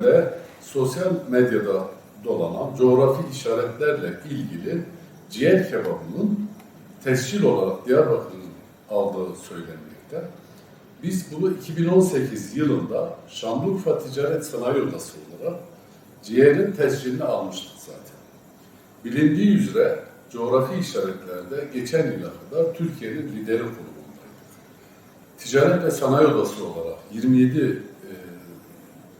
ve sosyal medyada dolanan coğrafi işaretlerle ilgili ciğer kebabının tescil olarak Diyarbakır'ın aldığı söylenmekte. Biz bunu 2018 yılında Şanlıurfa Ticaret Sanayi Odası olarak ciğerin tescilini almıştık zaten. Bilindiği üzere coğrafi işaretlerde geçen yıla kadar Türkiye'nin lideri konumundaydık. Ticaret ve Sanayi Odası olarak 27 e,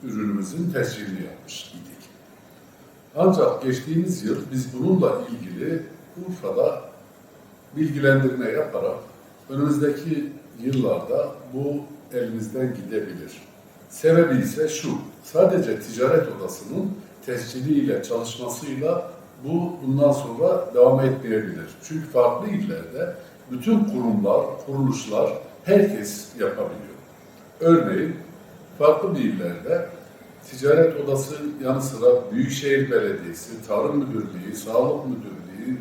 ürünümüzün tescilini yapmış idik. Ancak geçtiğimiz yıl biz bununla ilgili Urfa'da bilgilendirme yaparak önümüzdeki yıllarda bu elimizden gidebilir. Sebebi ise şu, sadece ticaret odasının tesciliyle, çalışmasıyla bu bundan sonra devam etmeyebilir. Çünkü farklı illerde bütün kurumlar, kuruluşlar herkes yapabiliyor. Örneğin farklı bir illerde ticaret odası yanı sıra Büyükşehir Belediyesi, Tarım Müdürlüğü, Sağlık Müdürlüğü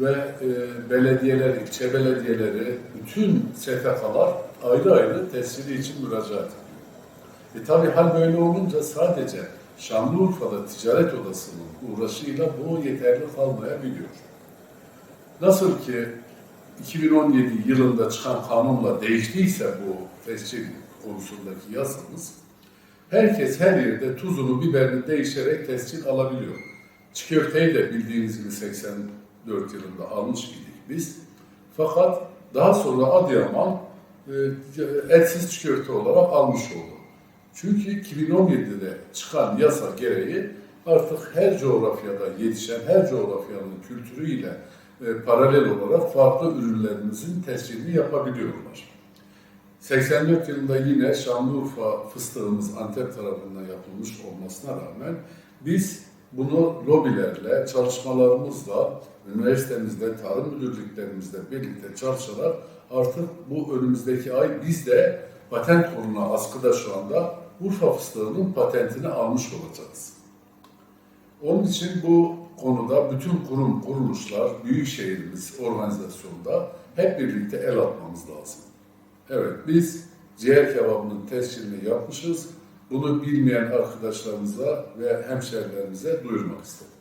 ve e, belediyeler, ilçe belediyeleri, bütün STK'lar ayrı ayrı tescili için müracaat ediyor. E tabi hal böyle olunca sadece Şanlıurfa'da ticaret odasının uğraşıyla bu yeterli kalmayabiliyor. Nasıl ki 2017 yılında çıkan kanunla değiştiyse bu tescil konusundaki yasamız, herkes her yerde tuzunu, biberini değişerek tescil alabiliyor. Çiğ köfteyi de bildiğiniz gibi 84 yılında almış idik biz. Fakat daha sonra Adıyaman e, etsiz çiğ köfte olarak almış oldu. Çünkü 2017'de çıkan yasa gereği artık her coğrafyada yetişen, her coğrafyanın kültürüyle e, paralel olarak farklı ürünlerimizin tescilini yapabiliyorlar. 84 yılında yine Şanlıurfa fıstığımız Antep tarafından yapılmış olmasına rağmen biz bunu lobilerle, çalışmalarımızla, üniversitemizde, tarım müdürlüklerimizle birlikte çalışarak artık bu önümüzdeki ay biz de patent kuruluna askıda şu anda Urfa fıstığının patentini almış olacağız. Onun için bu konuda bütün kurum, kuruluşlar, büyük şehrimiz organizasyonda hep birlikte el atmamız lazım. Evet, biz ciğer kebabının tescilini yapmışız. Bunu bilmeyen arkadaşlarımıza ve hemşerilerimize duyurmak istedim.